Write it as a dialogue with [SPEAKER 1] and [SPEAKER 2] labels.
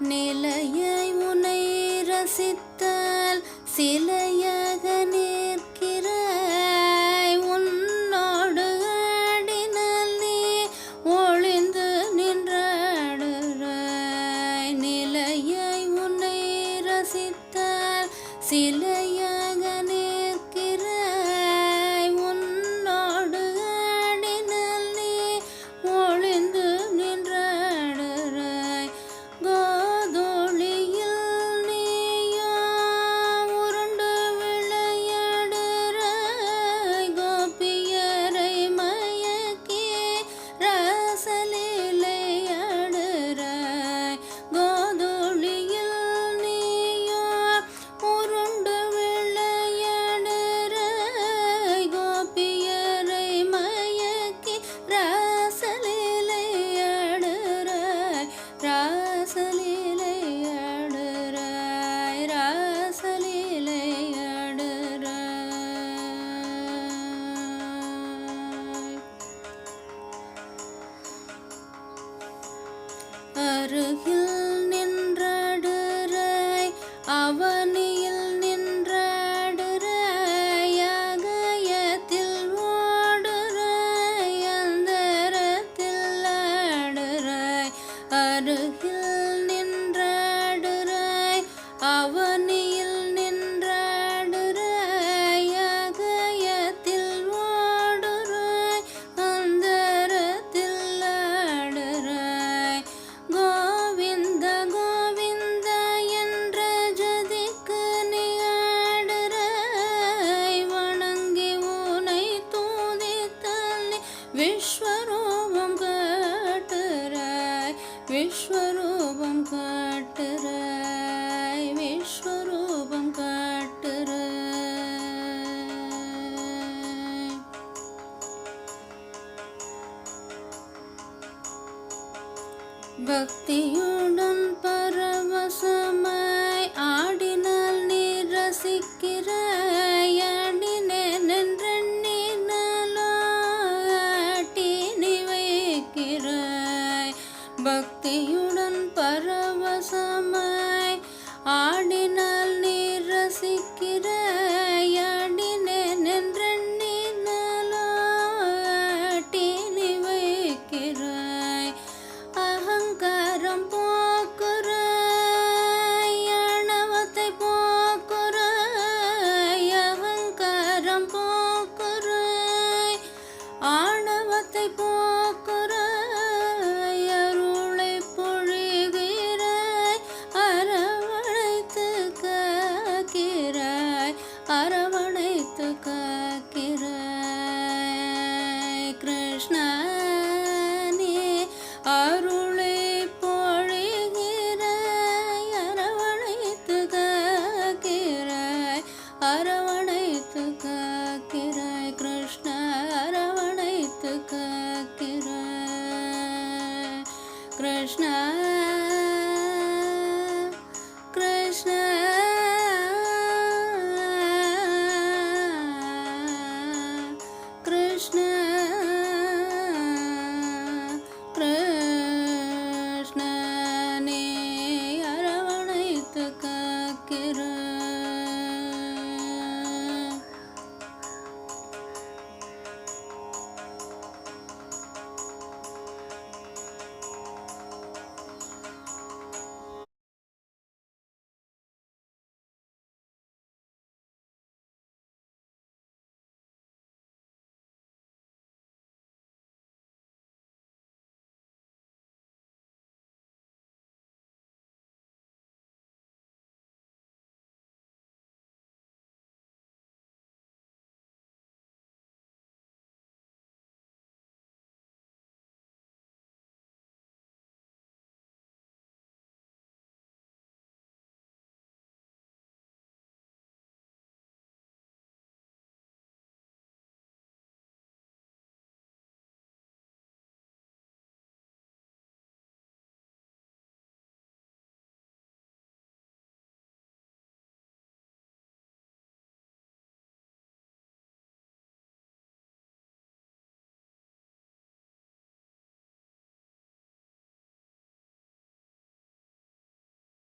[SPEAKER 1] நிலையாய் உனை ரசித்தால் சிலையாக நிற்கிறாய் உன்னோடு ஆடினால் நீ ஒளிந்து நின்றாடுறாய் நிலையாய் உன்னை ரசித்தால் சிலை அவனே விஸ்வரூபம் காட்டுறாய் விஸ்வரூபம் காட்டுறாய் விஸ்வரூபம் காட்டுறாய். பக்தியுடன் பரவசமாய் பக்தியுடன் பரவசமாய் ஆடினால் நீ ரசிக்கிற कृष्ण